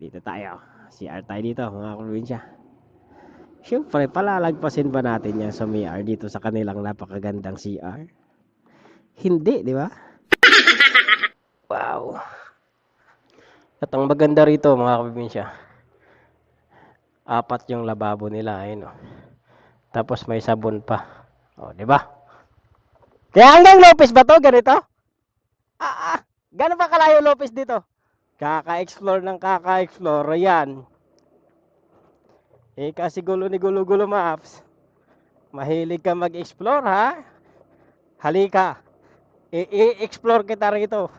Dito tayo. CR tayo dito, mga probinsya. Siyempre, palalagpasin ba natin yan sa MIR dito sa kanilang napakagandang CR? Hindi, di ba? Wow. At ang maganda rito, mga probinsya, apat yung lababo nila, ayun oh. Tapos may sabon pa. Oh, di ba? Kaya hanggang Lopez ba to? Ganito? Ah, ah. Gano'n pa kalayo Lopez dito? Kaka-explore ng kaka-explore. Yan. Eh, kasi gulo ni gulo-gulo maps. Mahilig ka mag-explore, ha? Halika. I-explore kita rito.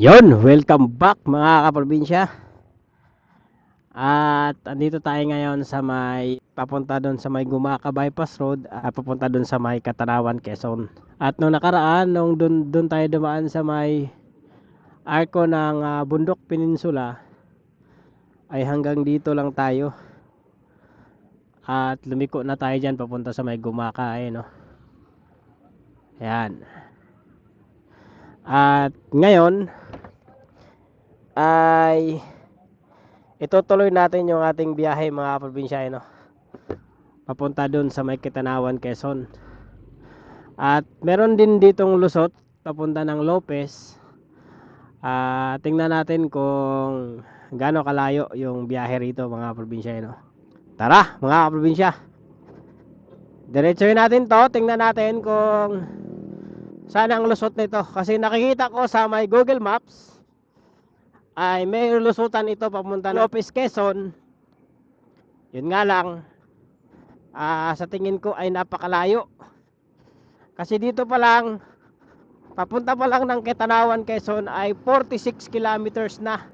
Yon, welcome back mga kaprobinsya. At andito tayo ngayon sa may papunta doon sa may Gumaka Bypass Road at papunta doon sa may Katanawan, Quezon. At nung nakaraan, nung doon, doon tayo dumaan sa may arko ng ah, Bundok Peninsula ay hanggang dito lang tayo. At lumiko na tayo dyan papunta sa may Gumaka eh, no? Ayan. At ngayon ay itutuloy natin yung ating biyahe mga probinsya no. Papunta doon sa may Kitanawan, Quezon. At meron din ditong lusot papunta ng Lopez. Ah, tingnan natin kung gaano kalayo yung biyahe rito mga probinsya no. Tara, mga probinsya. Diretsuhin natin 'to, tingnan natin kung saan ang lusot nito kasi nakikita ko sa may Google Maps ay may lusutan ito papunta ng Lopez Quezon. Yun nga lang ah, sa tingin ko ay napakalayo. Kasi dito pa lang papunta pa lang ng Ketanawan Quezon ay 46 kilometers na.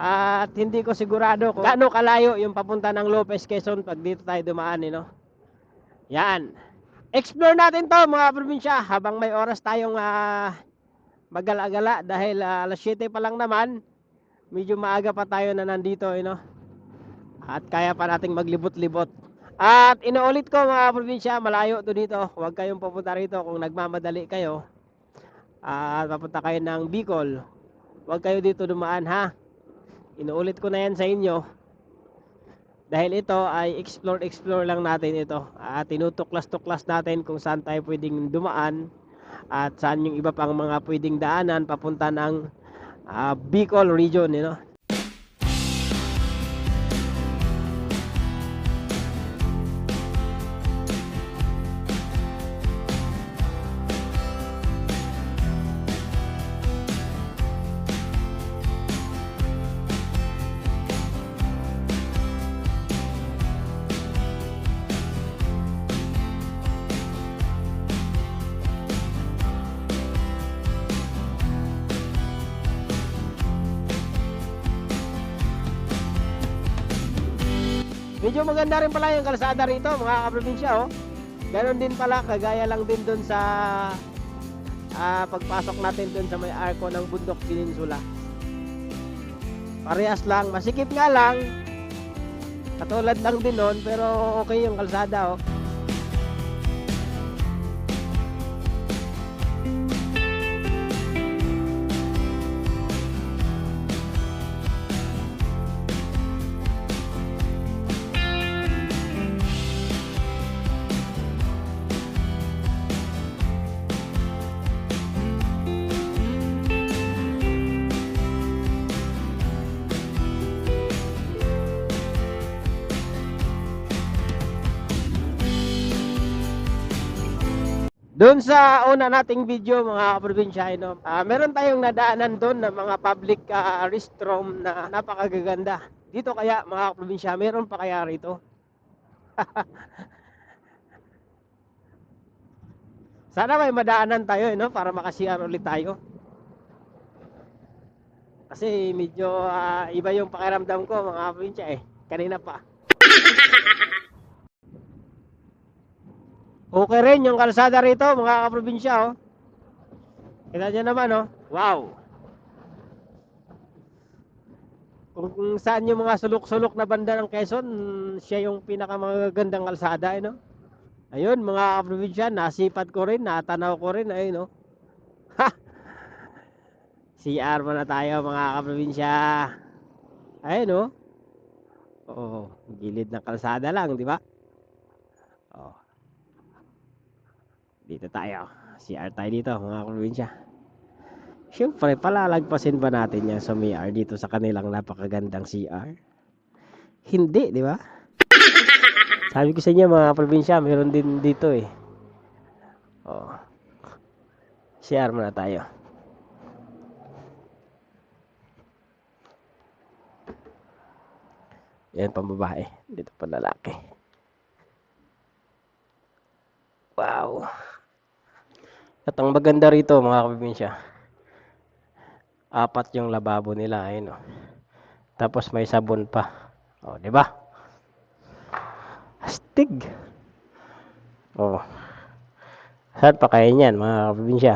At hindi ko sigurado kung gaano kalayo yung papunta ng Lopez Quezon pag dito tayo dumaan, eh, no? Yan. Explore natin to mga probinsya habang may oras tayong ah, magala-gala dahil ah, alas 7 pa lang naman. Medyo maaga pa tayo na nandito, eh, no? At kaya pa nating maglibot-libot. At inuulit ko mga probinsya, malayo to dito. Huwag kayong pupunta rito kung nagmamadali kayo. At papunta kayo ng Bicol. Huwag kayo dito dumaan ha. Inuulit ko na yan sa inyo. Dahil ito ay explore-explore lang natin ito. At tinutuklas-tuklas natin kung saan tayo pwedeng dumaan. At saan yung iba pang mga pwedeng daanan papunta ng ah, Bicol region. You know? Medyo maganda rin pala yung kalsada rito mga kaprobinsya oh. Ganon din pala, kagaya lang din dun sa ah, pagpasok natin dun sa may arko ng Bundok Peninsula. Parehas lang, masikip nga lang. Katulad lang din nun, pero okay yung kalsada oh. Doon sa una nating video mga kaprobinsya, no, ah, meron tayong nadaanan doon na mga public ah, restroom na napakagaganda. Dito kaya mga kaprobinsya, meron pa kaya rito? Sana may madaanan tayo, eh, no, para makasiyar ulit tayo. Kasi medyo ah, iba yung pakiramdam ko mga kaprobinsya eh. Kanina pa. Okay rin yung kalsada rito, mga kaprobinsya, oh. Kita nyo naman, oh. Wow. Kung, kung saan yung mga sulok-sulok na banda ng Quezon, siya yung pinakamagandang kalsada, eh, no? Ayun, mga kaprobinsya, nasipat ko rin, natanaw ko rin, ayun, no? Ha! CR muna tayo mga kaprobinsya. Ayun oh. Oo, gilid ng kalsada lang, di ba? Oh. Dito tayo. CR tayo dito mga kaprobinsya. Siyempre, palalagpasin ba natin yan sa MIR dito sa kanilang napakagandang CR? Hindi, di ba? Sabi ko sa inyo mga probinsya, meron din dito eh. Oh. CR muna tayo. Yan pang babae. Dito pa lalaki. Wow. At ang maganda rito mga kabibinsya, apat yung lababo nila. Ayun, oh. Tapos may sabon pa. O, di ba? Astig. Oh. Saan pa kaya niyan mga kabibinsya?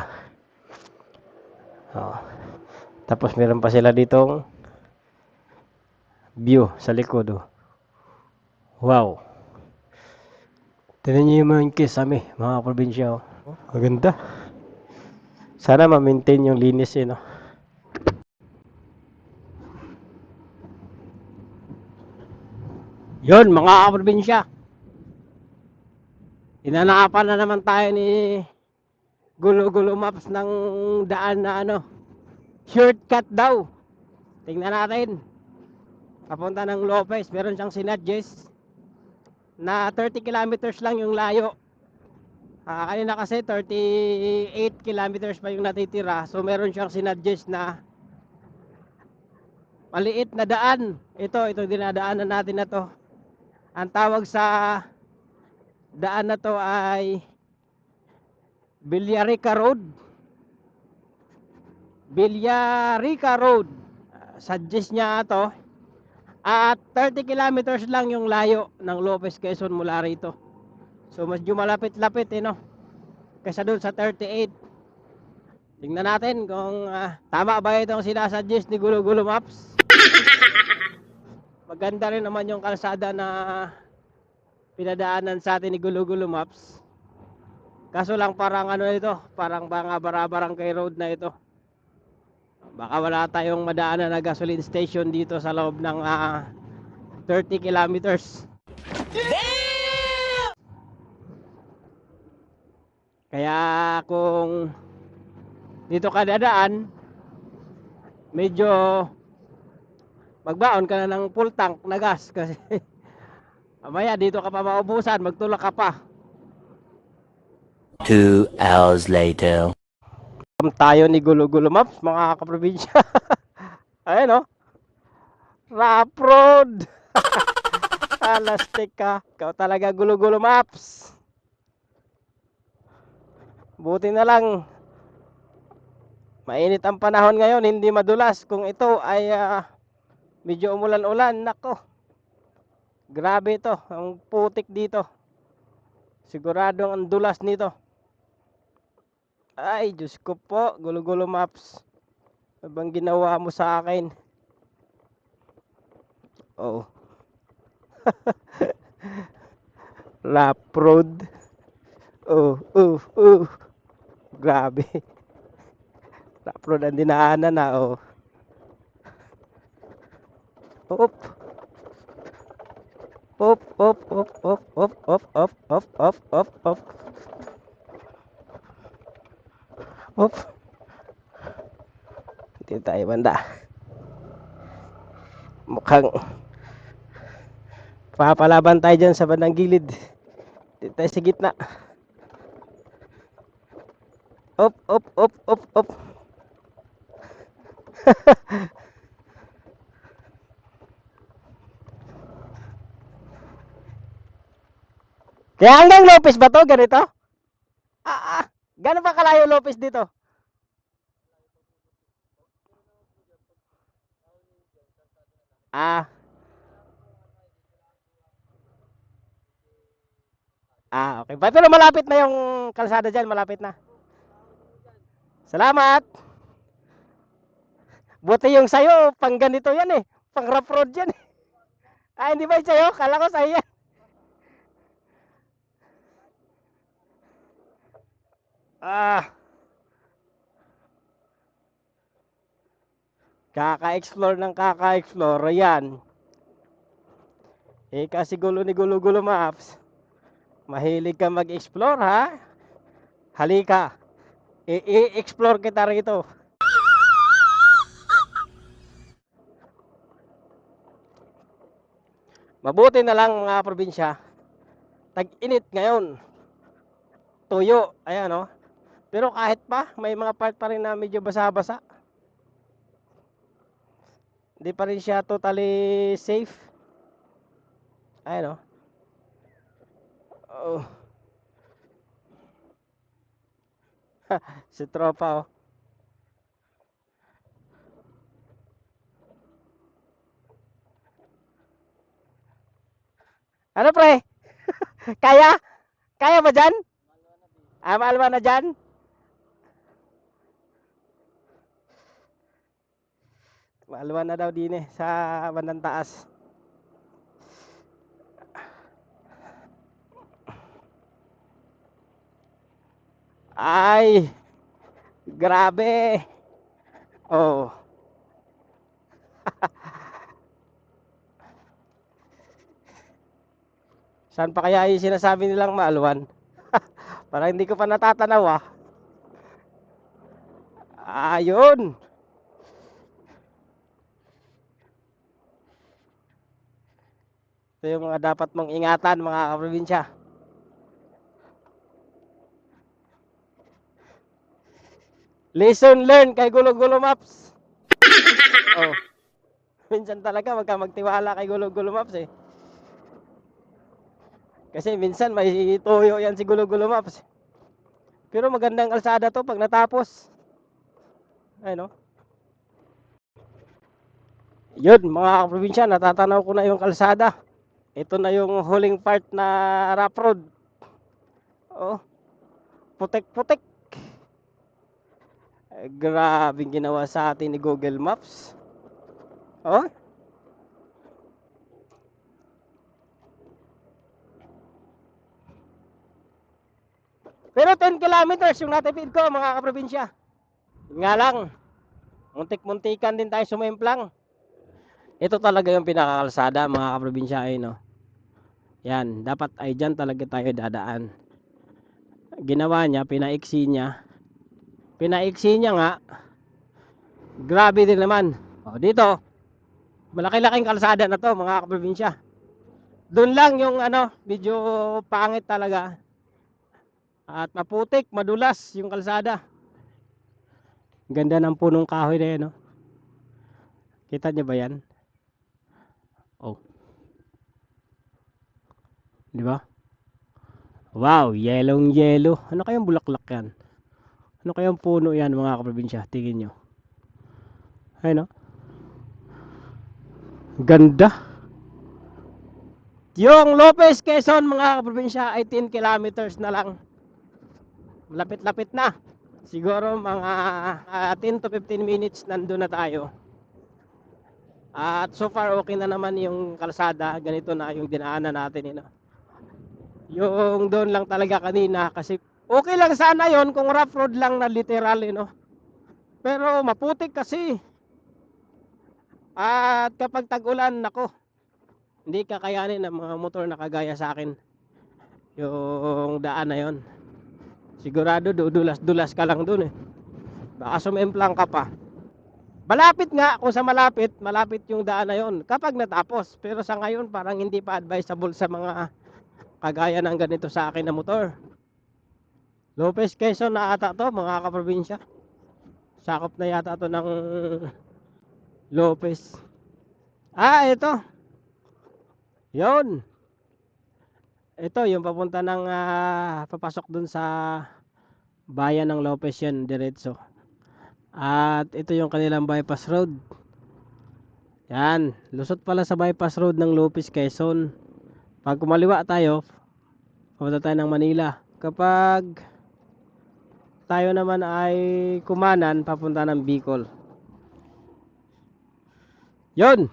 Oh. Tapos meron pa sila ditong view sa likod. Oh. Wow. Tignan niyo yung mga kiss kami, mga probinsya. Oh. Maganda. Sana ma-maintain yung linis eh, no? Yun, mga kaprobinsya. Inanapan na naman tayo ni Gulo-Gulo Maps ng daan na ano. Shortcut daw. Tingnan natin. Papunta ng Lopez. Meron siyang sinadjust na 30 kilometers lang yung layo. Ah, kanina kasi 38 kilometers pa yung natitira. So meron siyang sinadjust na maliit na daan. Ito, ito dinadaanan natin na to. Ang tawag sa daan na to ay Villarica Road. Villarica Road. Ah, Suggest niya to. At 30 kilometers lang yung layo ng Lopez Quezon mula rito. So medyo malapit-lapit eh no. Kaysa doon sa 38. Tingnan natin kung ah, tama ba itong sinasuggest ni Gulo Gulo Maps. Maganda rin naman yung kalsada na pinadaanan sa atin ni Gulo Gulo Maps. Kaso lang parang ano ito, parang banga barabarang kay road na ito. Baka wala tayong madaanan na gasoline station dito sa loob ng ah, 30 kilometers. Kaya kung dito ka dadaan, medyo magbaon ka na ng full tank na gas kasi mamaya dito ka pa maubusan, magtulak ka pa. Two hours later. Welcome tayo ni Gulo Gulo Maps, mga kaprobinsya. Ayan o. Rap road. Alastik ka. Ikaw talaga Gulo Gulo Maps. Buti na lang. Mainit ang panahon ngayon, hindi madulas. Kung ito ay ah, medyo umulan-ulan, nako. Grabe ito, ang putik dito. Siguradong ang dulas nito. Ay, Diyos ko po, gulo-gulo maps. Ano bang ginawa mo sa akin? Oh. Lap road. Oh, oh, oh. Grabe. Lap road ang dinaanan na, oh. Op. Op, op, op, op, op, op, op, op, op, op, op. Op. Dito tayo banda. Mukhang papalaban tayo dyan sa bandang gilid. Dito tayo sa gitna. Op, op, op, op, op. Kaya hanggang Lopez ba to? Ganito? Ah, ah. Gano'n pa kalayo Lopez dito? Ah. Ah, okay. Pero malapit na yung kalsada dyan, malapit na. Salamat. Buti yung sayo, pang ganito yan eh. Pang rough road yan eh. Ah, hindi ba yung sayo? Kala ko sa'yo yan. Ah. Kaka-explore ng kaka-explore. Yan. Eh kasi gulo ni Gulo Gulo Maps. Mahilig ka mag-explore ha? Halika. I-explore kita rito. Mabuti na lang mga probinsya. Tag-init ngayon. Tuyo. Ayan o. Pero kahit pa, may mga part pa rin na medyo basa-basa. Hindi pa rin siya totally safe. Ayan o. Oh. si tropa oh. Ano pre? Kaya? Kaya ba dyan? Ah, na dyan? Maalwa na daw din eh, sa bandang taas. Ay, grabe. Oh. Saan pa kaya yung sinasabi nilang maalwan? Parang hindi ko pa natatanaw ah. Ayun. Ito yung mga dapat mong ingatan mga kaprobinsya. Lesson learned kay Gulo Gulo Maps. oh. Minsan talaga wag ka magtiwala kay Gulo Gulo Maps eh. Kasi minsan may tuyo yan si Gulo Gulo Maps. Pero magandang kalsada to pag natapos. Ay no. Yun mga kaprobinsya, natatanaw ko na yung kalsada. Ito na yung huling part na rough road. Oh. Putek-putek. Eh, Grabing ginawa sa atin ni Google Maps. Oh. Pero 10 kilometers yung natipid ko mga kaprobinsya. Nga lang, muntik-muntikan din tayo sumemplang. Ito talaga yung pinakakalsada mga kaprobinsya ay no. Yan, dapat ay dyan talaga tayo dadaan. Ginawa niya, pinaiksi niya. Pinaiksi niya nga. Grabe din naman. O, dito, malaki-laking kalsada na to mga kaprobinsya. Doon lang yung ano, medyo pangit talaga. At maputik, madulas yung kalsada. Ganda ng punong kahoy na yan, no? Kita niyo ba yan? Oh. Di ba? Wow, yellow yellow. Ano kayang bulaklak yan? Ano kayang puno yan mga kaprobinsya? Tingin nyo. Ayun, no? Ganda. Yung Lopez, Quezon, mga kaprobinsya, ay 10 kilometers na lang. Lapit-lapit na. Siguro mga ah, 10 to 15 minutes nandun na tayo. At so far okay na naman yung kalsada. Ganito na yung dinaanan natin. Yun, yung doon lang talaga kanina kasi okay lang sana yon kung rough road lang na literal. You know? Pero maputik kasi. At kapag tag-ulan, nako, hindi kakayanin ng mga motor na kagaya sa akin. Yung daan na yon. Sigurado dudulas-dulas ka lang dun eh. Baka sumemplang ka pa. Malapit nga, kung sa malapit, malapit yung daan na yon kapag natapos. Pero sa ngayon, parang hindi pa advisable sa mga kagaya ng ganito sa akin na motor. Lopez Quezon na ata to, mga kaprobinsya. Sakop na yata to ng Lopez. Ah, ito. Yon. Ito, yung papunta ng ah, papasok dun sa bayan ng Lopez yan, diretso. At ito yung kanilang bypass road. Yan, lusot pala sa bypass road ng Lopez, Quezon. Pag kumaliwa tayo, papunta tayo ng Manila. Kapag tayo naman ay kumanan, papunta ng Bicol. Yon.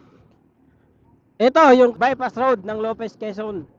Ito yung bypass road ng Lopez, Quezon.